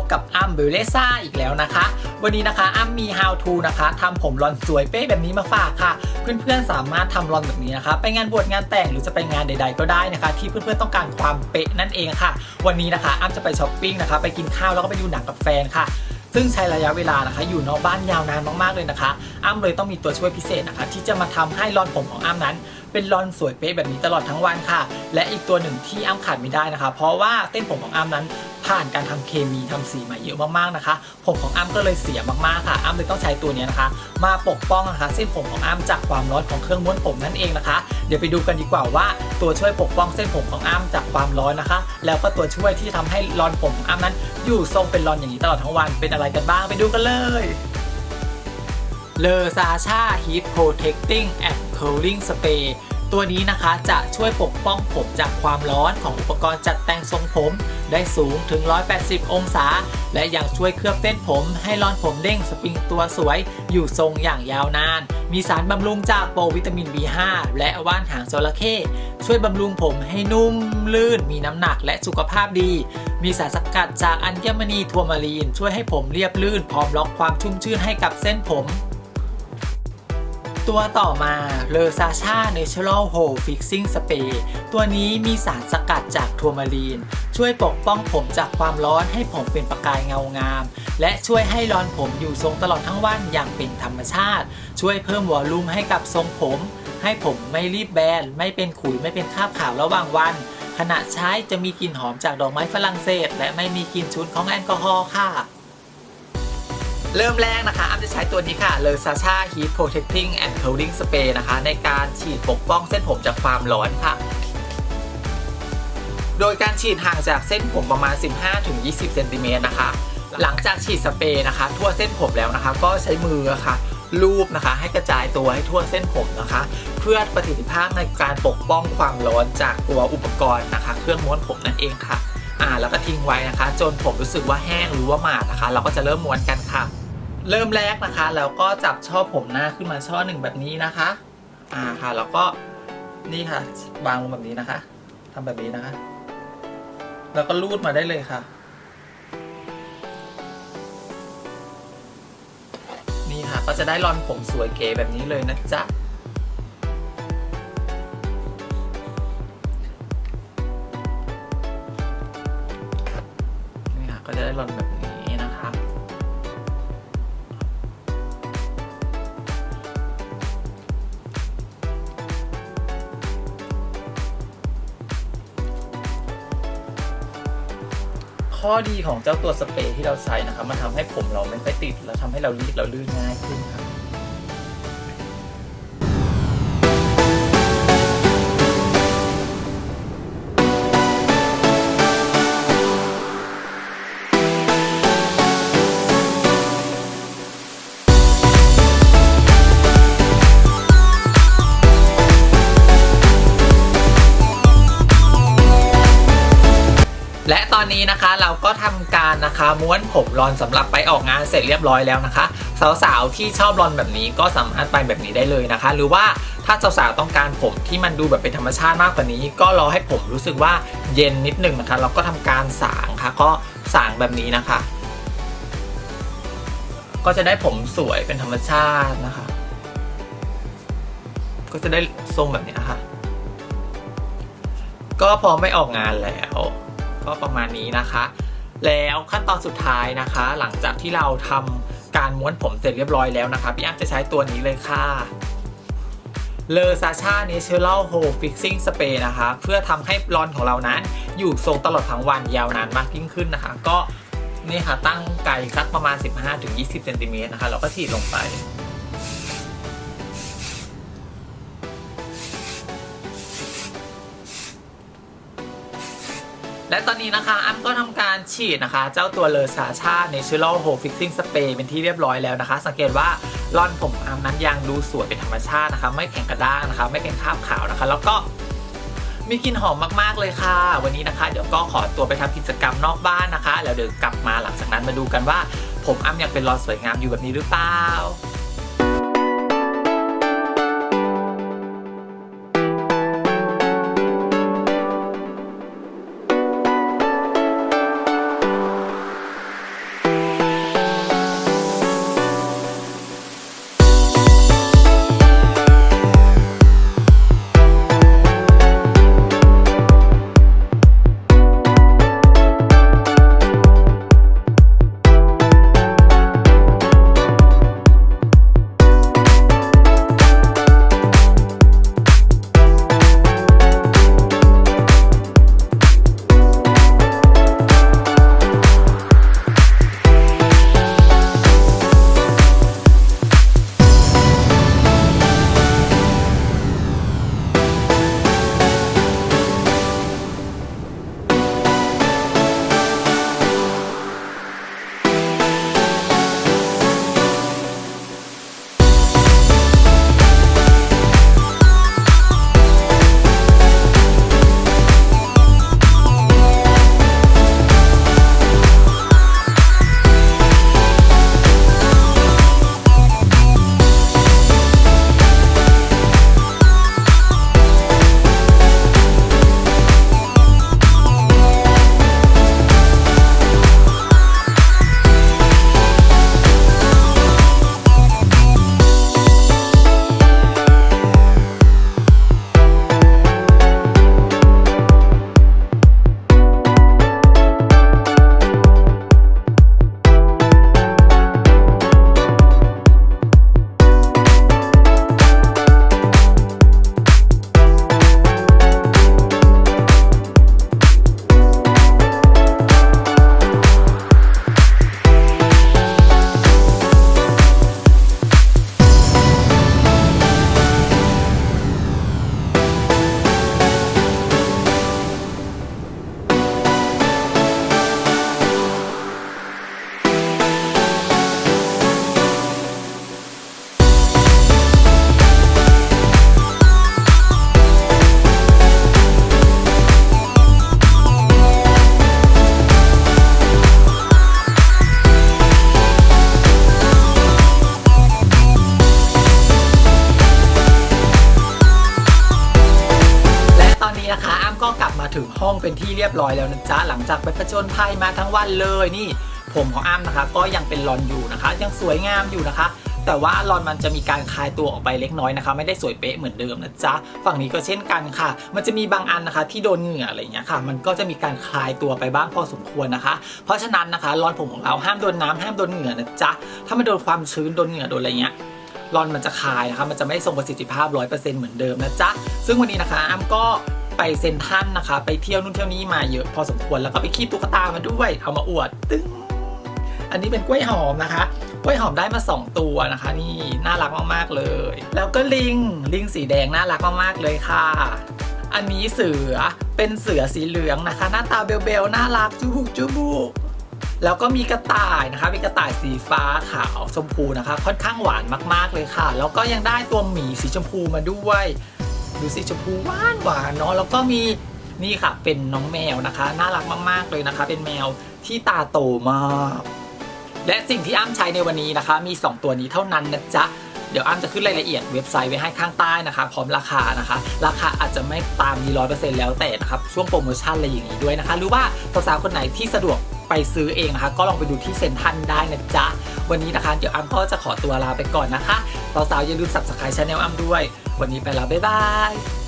บกับอ้ำเบลเลซ่าอีกแล้วนะคะ วันนี้นะคะอ้ำมี how to นะคะทำผมรอนสวยเป๊ะแบบนี้มาฝากค่ะ เพื่อนๆสามารถทำรอนแบบนี้นะคะ ไปงานบวชงานแต่งหรือจะไปงานใด ๆ ก็ได้นะคะ ที่เพื่อนๆต้องการความเป๊ะนั่นเองค่ะ วันนี้นะคะอ้ำจะไปช้อปปิ้งนะคะ ไปกินข้าวแล้วก็ไปดูหนังกับแฟนค่ะซึ่งใช้ระยะเวลานะคะ อยู่นอกบ้านยาวนานมากๆเลยนะคะ อ้ำเลยต้องมีตัวช่วยพิเศษนะคะ ที่จะมาทำให้รอนผมของอ้ำนั้น เป็นรอนสวยเป๊ะแบบนี้ตลอดทั้งวันค่ะ และอีกตัวหนึ่งที่อ้ำขาดไม่ได้นะคะ เพราะว่าเส้นผมของอ้ำนั้น ผ่านการทำเคมีทำสีมาเยอะมากๆนะคะ ผมของอ้ำก็เลยเสียมากๆค่ะ อ้ำเลยต้องใช้ตัวนี้นะคะ มาปกป้องนะคะเส้นผมของอ้ำจากความร้อนของเครื่องม้วนผมนั่นเองนะคะ เดี๋ยวไปดูกันดีกว่าว่า ตัวช่วยปกป้องเส้นผมของอ้ำจากความร้อนนะคะ แล้วก็ตัวช่วยที่ทำให้รอนผมของอ้ำนั้น อยู่ทรงเป็นรอนอย่างนี้ตลอดทั้งวันเป็นอะไรกันบ้างไปดูกันเลยเลอซาชา Heat Protecting and Curling Spray ตั ตัวนี้นะคะจะช่วยปกป้องผมจากความร้อนของอุปกรณ์จัดแต่งทรงผม ได้สูงถึง 180 องศา และยังช่วยเคลือบเส้นผม ให้รอนผมเด้งสปริงตัวสวย อยู่ทรงอย่างยาวนาน มีสารบำรุงจากโปรวิตามิน B5 และว่านหางจระเข้ช่วยบำรุงผมให้นุ่มลื่น มีน้ำหนักและสุขภาพดี มีสารสกัดจากอัญมณีทัวร์มารีน ช่วยให้ผมเรียบลื่น พร้อมล็อกความชุ่มชื่นให้กับเส้นผม ตัวต่อมาเลอซาชาเนเชอรัลโฮฟิกซิ่งสเปรย์ตัวนี้มีสารสกัดจากทัวร์มารีน ช่วยปกป้องผมจากความร้อนให้ผมเป็นประกายเงางาม และช่วยให้รอนผมอยู่ทรงตลอดทั้งวันอย่างเป็นธรรมชาติ ช่วยเพิ่มวอลลุ่มให้กับทรงผม ให้ผมไม่รีบแบน ไม่เป็นขุยไม่เป็นคราบขาวระหว่างวันขณะใช้จะมีกลิ่นหอมจากดอกไม้ฝรั่งเศส และไม่มีกลิ่นชุนของแอลกอฮอล์ค่ะ เริ่มแรกนะคะอ้ำจะใช้ตัวนี้ค่ะเลอซาชา Heat Protecting and Curling Spray นะคะ ในการฉีดปกป้องเส้นผมจากความร้อนค่ะ โดยการฉีดห่างจากเส้นผมประมาณ 15-20 เซนติเมตรนะคะ หลังจากฉีดสเปรย์นะคะ ทั่วเส้นผมแล้วนะคะ ก็ใช้มือค่ะลูบนะคะ ให้กระจายตัวให้ทั่วเส้นผมนะคะ เพื่อประสิทธิภาพในการปกป้องความร้อนจากตัวอุปกรณ์นะคะ เครื่องม้วนผมนั่นเองค่ะอ่าแล้วก็ทิ้งไว้นะคะ จนผมรู้สึกว่าแห้งหรือว่าหมาดนะคะ เราก็จะเริ่มม้วนกันค่ะ เริ่มแรกนะคะแล้วก็จับช่อผมหน้าขึ้นมาช่อหนึ่งแบบนี้นะคะ อ่าค่ะแล้วก็นี่ค่ะวางลงแบบนี้นะคะทำแบบนี้นะคะ แล้วก็ลูดมาได้เลยค่ะ นี่ค่ะก็จะได้รอนผมสวยเก๋แบบนี้เลยนะจ๊ะนี่ค่ะก็จะได้รอนแบบ ข้อดีของเจ้าตัวสเปรย์ที่เราใช้นะครับมันทำให้ผมเราไม่ค่อยติด แล้วทำให้เรารีดเราลื่นง่ายขึ้นครับ นี้นะคะเราก็ทำการนะคะม้วนผมรอนสำหรับไปออกงานเสร็จเรียบร้อยแล้วนะคะ สาวๆที่ชอบรอนแบบนี้ก็สามารถไปแบบนี้ได้เลยนะคะ หรือว่าถ้าสาวๆต้องการผมที่มันดูแบบเป็นธรรมชาติมากกว่านี้ ก็รอให้ผมรู้สึกว่าเย็นนิดหนึ่งนะคะ เราก็ทำการสางค่ะก็สางแบบนี้นะคะ ก็จะได้ผมสวยเป็นธรรมชาตินะคะ ก็จะได้ทรงแบบนี้นะคะก็พร้อมไปออกงานแล้ว ก็ประมาณนี้นะคะ แล้วขั้นตอนสุดท้ายนะคะ หลังจากที่เราทำการม้วนผมเสร็จเรียบร้อยแล้วนะคะพี่อ้ำจะใช้ตัวนี้เลยค่ะเลอซาชาเนเชอรัลโฮฟิกซิ่งสเปรย์นะคะ เพื่อทำให้รอนของเรานั้น อยู่ทรงตลอดทั้งวันยาวนานมากยิ่งขึ้นนะคะ ก็นี่ค่ะตั้งไกลสักประมาณ 15-20เซนติเมตรนะคะ เราก็ฉีดลงไป และตอนนี้นะคะอ้ำก็ทำการฉีดนะคะ เจ้าตัวเลอซาชาเนเชอรัลโฮฟิกซิ่งสเปรย์เป็นที่เรียบร้อยแล้วนะคะ สังเกตว่าร่อนผมอ้ำนั้นยังดูสวยเป็นธรรมชาตินะคะ ไม่แข็งกระด้างนะคะ ไม่เป็นคราบขาวนะคะ แล้วก็มีกลิ่นหอมมาก ๆ เลยค่ะ วันนี้นะคะ เดี๋ยวก็ขอตัวไปทำกิจกรรมนอกบ้านนะคะ แล้วเดี๋ยวกลับมาหลังจากนั้นมาดูกันว่า ผมอ้ำยังเป็นรอนสวยงามอยู่แบบนี้หรือเปล่า เรียบร้อยแล้วนะจ๊ะหลังจากไปผจญภัยมาทั้งวันเลยนี่ ผมของอ้ำนะคะ ก็ยังเป็นรอนอยู่นะคะ ยังสวยงามอยู่นะคะ แต่ว่ารอนมันจะมีการคลายตัวออกไปเล็กน้อยนะคะ ไม่ได้สวยเป๊ะเหมือนเดิมนะจ๊ะฝั่งนี้ก็เช่นกันค่ะ มันจะมีบางอันนะคะ ที่โดนเหงื่ออะไรอย่างเงี้ยค่ะ มันก็จะมีการคลายตัวไปบ้างพอสมควรนะคะ เพราะฉะนั้นนะคะรอนผมของเราห้ามโดนน้ำห้ามโดนเหงื่อนะจ๊ะถ้ามันโดนความชื้นโดนเหงื่อโดนอะไรเงี้ยรอนมันจะคายนะคะมันจะไม่ทรงประสิทธิภาพ 100%เหมือนเดิมนะจ๊ะซึ่งวันนี้นะคะอ้ำก็ ไปเซนทันนะคะ ไปเที่ยวนู่นเที่ยวนี้มาเยอะพอสมควรแล้วก็ไปคีบตุ๊กตามาด้วย เอามาอวดตึ้งอันนี้เป็นกล้วยหอมนะคะกล้วยหอมได้มา 2 ตัวนะคะ นี่น่ารักมากๆเลย แล้วก็ลิงลิงสีแดงน่ารักมากๆเลยค่ะ อันนี้เสือเป็นเสือสีเหลืองนะคะ หน้าตาเบลๆน่ารักจุบุกจุบุกแล้วก็มีกระต่ายนะคะเป็นกระต่ายสีฟ้าขาวชมพูนะคะ ค่อนข้างหวานมากๆเลยค่ะ แล้วก็ยังได้ตัวหมีสีชมพูมาด้วย ดูสีชมพูหวานหวานเนาะแล้วก็มีนี่ค่ะเป็นน้องแมวนะคะ น่ารักมาก ๆ เลยนะคะ เป็นแมวที่ตาโตมาก และสิ่งที่อ้ำใช้ในวันนี้นะคะ มี 2 ตัวนี้เท่านั้นนะจ๊ะเดี๋ยวอ้ำจะขึ้นรายละเอียดเว็บไซต์ไว้ให้ข้างใต้นะคะพร้อมราคานะคะ ราคาอาจจะไม่ตามนี้ร้อยเปอร์เซ็นต์แล้วแต่นะครับช่วงโปรโมชั่นอะไรอย่างนี้ด้วยนะคะ หรือว่าสาวๆคนไหนที่สะดวกไปซื้อเองนะคะ ก็ลองไปดูที่เซ็นทรัลได้นะจ๊ะวันนี้นะคะเดี๋ยวอ้ำก็จะขอตัวลาไปก่อนนะคะสาวๆอย่าลืม subscribe channel อ้ำด้วย วันนี้ไปแล้วบ๊ายบาย